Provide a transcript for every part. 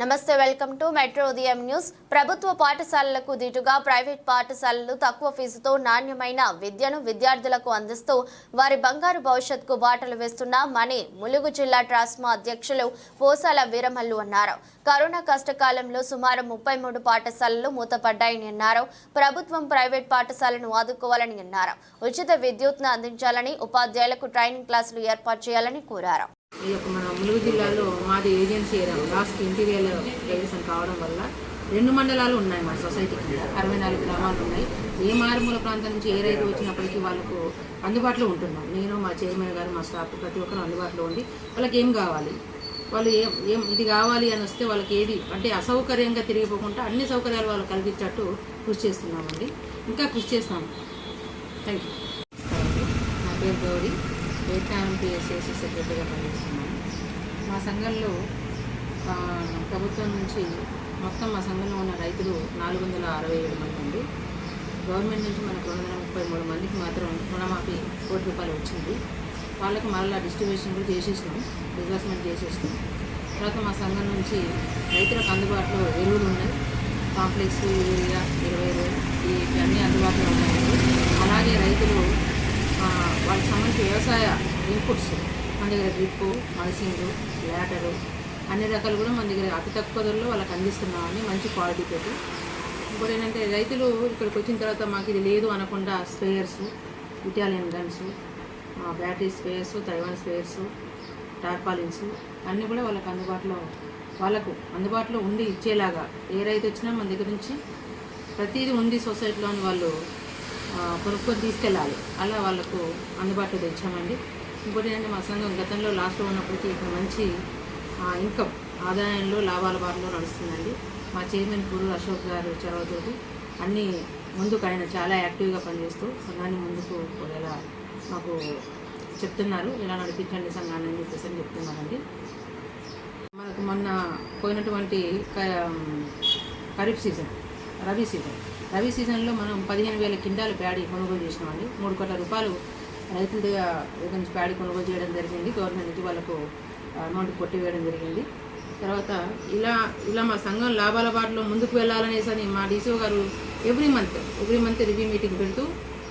నమస్తే welcome to metro ఉదయం news. ప్రభుత్వ పాఠశాలలకు దీటుగా ప్రైవేట్ పాఠశాలలు తక్కువ ఫీజుతో నాణ్యమైన విద్యను విద్యార్థులకు అందిస్తూ వారి బంగారు భవిష్యత్తుకు బాటలు వేస్తున్న మణి ములుగు జిల్లా ట్రాస్మా అధ్యక్షులు పోసాల వీరమల్లు అన్నారు. కరోనా కష్టకాలంలో సుమారు ముప్పై మూడు పాఠశాలలు మూతపడ్డాయని అన్నారు. ప్రభుత్వం ప్రైవేట్ పాఠశాలను ఆదుకోవాలని అన్నారు. ఉచిత విద్యుత్ను అందించాలని ఉపాధ్యాయులకు ట్రైనింగ్ క్లాసులు ఏర్పాటు చేయాలని కోరారు. ఈ యొక్క మన ములుగు జిల్లాలో మాది ఏజెన్సీ లాస్ట్ ఇంటీరియర్ డైవిజన్ కావడం వల్ల రెండు మండలాలు ఉన్నాయి మా సొసైటీకి అరవై నాలుగు గ్రామాలు ఉన్నాయి. ఏ మారుమూల ప్రాంతం నుంచి ఏ రైతు వచ్చినప్పటికీ వాళ్ళకు అందుబాటులో ఉంటున్నాం. నేను మా చైర్మన్ గారు మా స్టాఫ్ ప్రతి ఒక్కరు అందుబాటులో ఉండి వాళ్ళకి ఏం కావాలి? వాళ్ళు ఏం ఏం ఇది కావాలి అని వస్తే వాళ్ళకి ఏది? అంటే అసౌకర్యంగా తిరిగిపోకుండా అన్ని సౌకర్యాలు వాళ్ళు కలిగించట్టు కృషి చేస్తున్నామండి. ఇంకా కృషి చేస్తాము థ్యాంక్ యూ నా పేరు గౌరీ. వియత్నాం పిఎస్ఎస్సి సెక్రటరీగా పనిచేస్తున్నాను మా సంఘంలో ప్రభుత్వం నుంచి మొత్తం మా సంఘంలో ఉన్న రైతులు నాలుగు వందల అరవై ఏడు మంది ఉంది గవర్నమెంట్ నుంచి మనకు రెండు వందల ముప్పై మూడు మందికి మాత్రం రుణమాఫీ కోటి రూపాయలు వచ్చింది. వాళ్ళకు మళ్ళీ డిస్ట్రిబ్యూషన్ కూడా చేసేసినాం డిస్బర్స్మెంట్ చేసేసినాం. తర్వాత మా సంఘం నుంచి రైతులకు అందుబాటులో ఎరువులు ఉన్నాయి. కాంప్లెక్స్ యూరియా ఇరవై ఇరవై ఈ అన్నీ అందుబాటులో ఉన్నాయి. అలాగే రైతులు వాళ్ళకి సంబంధించిన వ్యవసాయ ఇన్పుట్స్ మన దగ్గర డ్రిప్పు మల్సింగ్ లేటరు అన్ని రకాలు కూడా మన దగ్గర అతి తక్కువ ధరలో వాళ్ళకి అందిస్తున్నామని మంచి క్వాలిటీ పెట్టి ఇంకోటి ఏంటంటే రైతులు ఇక్కడికి వచ్చిన తర్వాత మాకు ఇది లేదు అనకుండా sprayers Italian guns battery sprayers Taiwan sprayers tarpaulins అన్నీ కూడా వాళ్ళకి అందుబాటులో వాళ్ళకు అందుబాటులో ఉండి ఇచ్చేలాగా ఏ రైతు వచ్చినా మన దగ్గర నుంచి ప్రతిదీ ఉంది సొసైటీలోని వాళ్ళు కొనుక్కొని తీసుకెళ్ళాలి. అలా వాళ్ళకు అందుబాటులో తెచ్చామండి. ఇంకోటి ఏంటంటే మా సంఘం గతంలో లాస్ట్లో ఉన్నప్పటికీ ఇప్పుడు మంచి ఇన్కమ్ ఆదాయంలో లాభాల బాటలో నడుస్తుందండి. మా చైర్మన్ పూరు అశోక్ గారు చొరవతోటి అన్నీ ముందుకు ఆయన చాలా యాక్టివ్గా పనిచేస్తూ సంఘాన్ని ముందుకు ఎలా మాకు చెప్తున్నారు. ఇలా నడిపించండి సంఘాన్ని అని చెప్పేసి అని చెప్తున్నారండి. మనకు మొన్న పోయినటువంటి క- ఖరీఫ్ సీజన్ రబీ సీజన్. రబీ సీజన్లో మనం పదిహేను వేల కింటాలు ప్యాడీ కొనుగోలు చేసినామండి. మూడు కోట్ల రూపాయలు రైతుల దగ్గర నుంచి ప్యాడీ కొనుగోలు చేయడం జరిగింది. గవర్నమెంట్ నుంచి వాళ్ళకు అమౌంట్ కొట్టివేయడం జరిగింది. తర్వాత ఇలా ఇలా మా సంఘం లాభాల బాటలో ముందుకు వెళ్ళాలనేసి అని మా డీసీఓ గారు every month every month review meeting పెడుతూ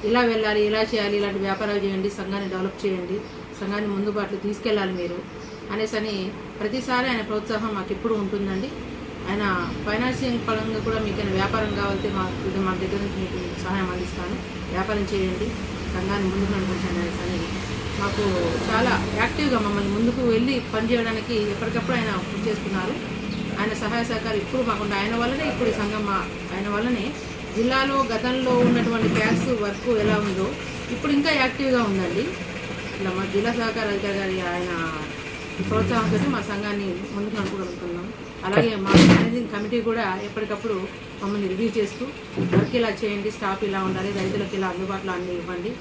ఇలా వెళ్ళాలి ఇలా చేయాలి ఇలాంటి వ్యాపారాలు చేయండి సంఘాన్ని డెవలప్ చేయండి సంఘాన్ని ముందు బాటలు తీసుకెళ్ళాలి మీరు అనేసి అని ప్రతిసారి ఆయన ప్రోత్సాహం మాకు ఎప్పుడు ఉంటుందండి. ఆయన ఫైనాన్షియల్ పరంగా కూడా మీకు ఏమైనా వ్యాపారం కావాలంటే మా ఇది మా దగ్గర నుంచి మీకు సహాయం అందిస్తాను. వ్యాపారం చేయండి. సంఘాన్ని ముందుకు నడిపించండి అనేసి మాకు చాలా యాక్టివ్గా మమ్మల్ని ముందుకు వెళ్ళి పనిచేయడానికి ఎప్పటికప్పుడు ఆయన కృషి చేస్తున్నారు. ఆయన సహాయ సహకారం ఇప్పుడు మాకుండా ఆయన వల్లనే ఇప్పుడు ఈ సంఘం మా ఆయన వల్లనే జిల్లాలో గతంలో ఉన్నటువంటి ట్యాక్స్ వర్క్ ఎలా ఉందో ఇప్పుడు ఇంకా యాక్టివ్గా ఉందండి. ఇట్లా మా జిల్లా సహకార అధికారి గారి ఆయన ప్రోత్సాహంతో మా సంఘాన్ని ముందుకు నడుపుకుంటున్నాం అలాగే మా మేనేజింగ్ కమిటీ కూడా ఎప్పటికప్పుడు మమ్మల్ని రివ్యూ చేస్తూ వర్క్ ఇలా చేయండి స్టాఫ్ ఇలా ఉండాలి రైతులకు ఇలా అందుబాటులో అన్ని ఇవ్వండి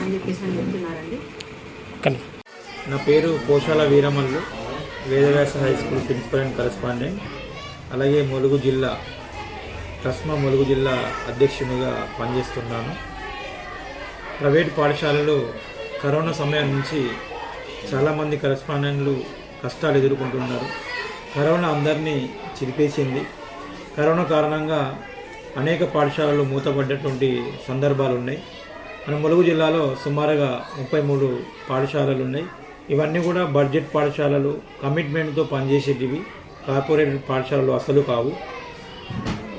అని చెప్పేసి అని చెప్తున్నారండి. నా పేరు Poshala Veeramallu Vedavyasa high school principal and correspondent. అలాగే ములుగు జిల్లా ట్రస్మా ములుగు జిల్లా అధ్యక్షునిగా పనిచేస్తున్నాను. ప్రైవేట్ పాఠశాలలు కరోనా సమయం నుంచి చాలామంది కరస్పాండెంట్లు కష్టాలు ఎదుర్కొంటున్నారు. కరోనా అందరినీ చిరిపేసింది కరోనా కారణంగా అనేక పాఠశాలలు మూతపడ్డటువంటి సందర్భాలు ఉన్నాయి మన ములుగు జిల్లాలో సుమారుగా ముప్పై మూడు పాఠశాలలు ఉన్నాయి ఇవన్నీ కూడా బడ్జెట్ పాఠశాలలు కమిట్మెంట్తో పనిచేసేటివి. కార్పొరేట్ పాఠశాలలు అసలు కావు.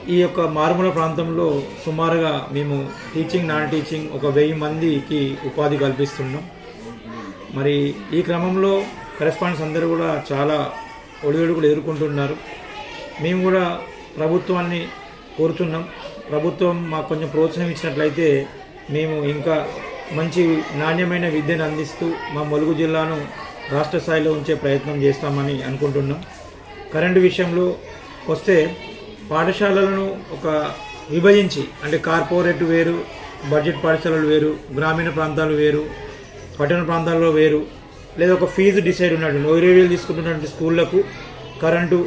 ఈ యొక్క మారుమూల ప్రాంతంలో సుమారుగా మేము టీచింగ్ నాన్ టీచింగ్ ఒక వెయ్యి మందికి ఉపాధి కల్పిస్తున్నాం. మరి ఈ క్రమంలో కరెస్పాండెంట్స్ అందరూ కూడా చాలా ఒడిదుడుకులు ఎదుర్కొంటున్నారు. మేము కూడా ప్రభుత్వాన్ని కోరుతున్నాం. ప్రభుత్వం మాకు కొంచెం ప్రోత్సాహం ఇచ్చినట్లయితే మేము ఇంకా మంచి నాణ్యమైన విద్యను అందిస్తూ మా ములుగు జిల్లాను రాష్ట్ర స్థాయిలో ఉంచే ప్రయత్నం చేస్తామని అనుకుంటున్నాం. కరెంటు విషయంలో వస్తే పాఠశాలలను ఒక విభజించి అంటే కార్పొరేట్ వేరు బడ్జెట్ పాఠశాలలు వేరు గ్రామీణ ప్రాంతాలు వేరు పట్టణ ప్రాంతాల్లో వేరు. లేదా ఒక ఫీజు డిసైడ్ ఉన్నట్టు ఇరవై వేలు తీసుకుంటున్నటువంటి స్కూళ్ళకు కరెంటు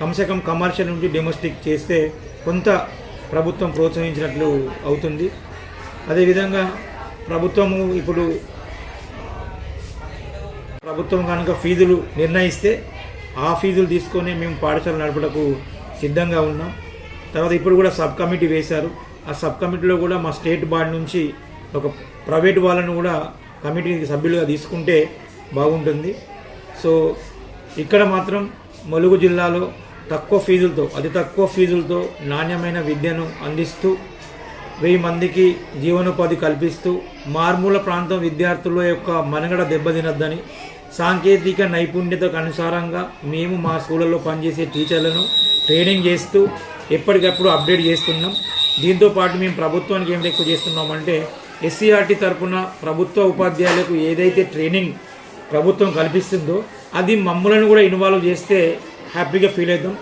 కమ్సే కమ్ కమర్షియల్ నుండి డొమెస్టిక్ చేస్తే కొంత ప్రభుత్వం ప్రోత్సహించినట్లు అవుతుంది. అదేవిధంగా ప్రభుత్వము ఇప్పుడు ప్రభుత్వం కనుక ఫీజులు నిర్ణయిస్తే ఆ ఫీజులు తీసుకొని మేము పాఠశాల నడపడకు సిద్ధంగా ఉన్నాం. తర్వాత ఇప్పుడు కూడా సబ్ కమిటీ వేశారు. ఆ సబ్ కమిటీలో కూడా మా స్టేట్ బాడీ నుంచి ఒక ప్రైవేట్ వాళ్ళను కూడా కమిటీకి సభ్యులుగా తీసుకుంటే బాగుంటుంది. సో ఇక్కడ మాత్రం ములుగు జిల్లాలో తక్కువ ఫీజులతో అతి తక్కువ ఫీజులతో నాణ్యమైన విద్యను అందిస్తూ వెయ్యి మందికి జీవనోపాధి కల్పిస్తూ మారుమూల ప్రాంతం విద్యార్థుల యొక్క మనుగడ దెబ్బతినద్దని సాంకేతిక నైపుణ్యతకు అనుసారంగా మేము మా స్కూళ్ళలో పనిచేసే టీచర్లను ట్రైనింగ్ చేస్తూ ఎప్పటికప్పుడు అప్డేట్ చేస్తున్నాం. దీంతో పాటు మేము ప్రభుత్వానికి ఏం ఎక్కువ చేస్తున్నామంటే ఎస్సీఆర్టీ తరఫున ప్రభుత్వ ఉపాధ్యాయులకు ఏదైతే ట్రైనింగ్ ప్రభుత్వం కల్పిస్తుందో అది మమ్మలను కూడా ఇన్వాల్వ్ చేస్తే హ్యాపీగా ఫీల్ అవుతాం.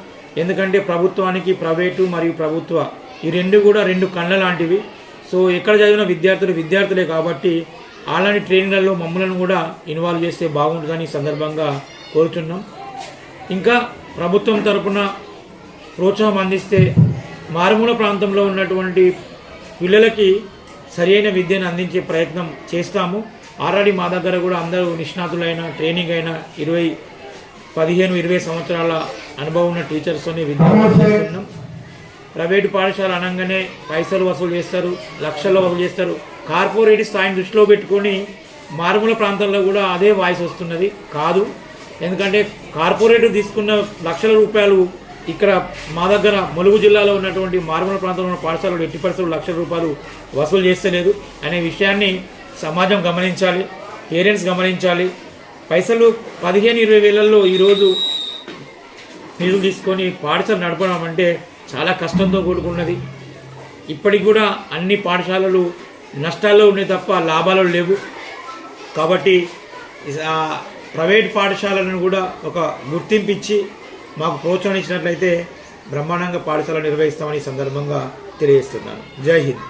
ఎందుకంటే ప్రభుత్వానికి ప్రైవేటు మరియు ప్రభుత్వ ఈ రెండు కూడా రెండు కళ్ళ లాంటివి. సో ఎక్కడ చదివిన విద్యార్థులు విద్యార్థులే కాబట్టి అలాంటి ట్రైనింగ్లలో మమ్మలను కూడా ఇన్వాల్వ్ చేస్తే బాగుంటుందని సందర్భంగా కోరుతున్నాం. ఇంకా ప్రభుత్వం తరపున ప్రోత్సాహం అందిస్తే మారుమూల ప్రాంతంలో ఉన్నటువంటి పిల్లలకి సరైన విద్యను అందించే ప్రయత్నం చేస్తాము. ఆల్రెడీ మా దగ్గర కూడా అందరూ నిష్ణాతులైన ట్రైనింగ్ అయిన ఇరవై పదిహేను ఇరవై సంవత్సరాల అనుభవం ఉన్న టీచర్స్తోని విద్య చేస్తున్నాం ప్రైవేటు పాఠశాల అనగానే పైసలు వసూలు చేస్తారు లక్షల్లో వసూలు చేస్తారు. కార్పొరేట్ స్థాయిని దృష్టిలో పెట్టుకొని మారుమూల ప్రాంతాల్లో కూడా అదే వాయిస్ వస్తున్నది. కాదు. ఎందుకంటే కార్పొరేట్ తీసుకున్న లక్షల రూపాయలు ఇక్కడ మా దగ్గర ములుగు జిల్లాలో ఉన్నటువంటి మారుమూల ప్రాంతంలో ఉన్న పాఠశాలలో ఎట్టి పరిస్థితులు లక్షల రూపాయలు వసూలు చేస్తలేదు అనే విషయాన్ని సమాజం గమనించాలి పేరెంట్స్ గమనించాలి. పైసలు పదిహేను ఇరవై వేలల్లో ఈరోజు ఫీజులు తీసుకొని పాఠశాల నడపడం అంటే చాలా కష్టంతో కూడుకున్నది. ఇప్పటికి కూడా అన్ని పాఠశాలలు నష్టాల్లో ఉన్నాయి తప్ప లాభాలు లేవు. కాబట్టి ప్రైవేట్ పాఠశాలను కూడా ఒక గుర్తింపు ఇచ్చి మాకు ప్రోత్సాహం ఇచ్చినట్లయితే బ్రహ్మాండంగా పాఠశాల నిర్వహిస్తామని సందర్భంగా తెలియజేస్తున్నాను. జై హింద్.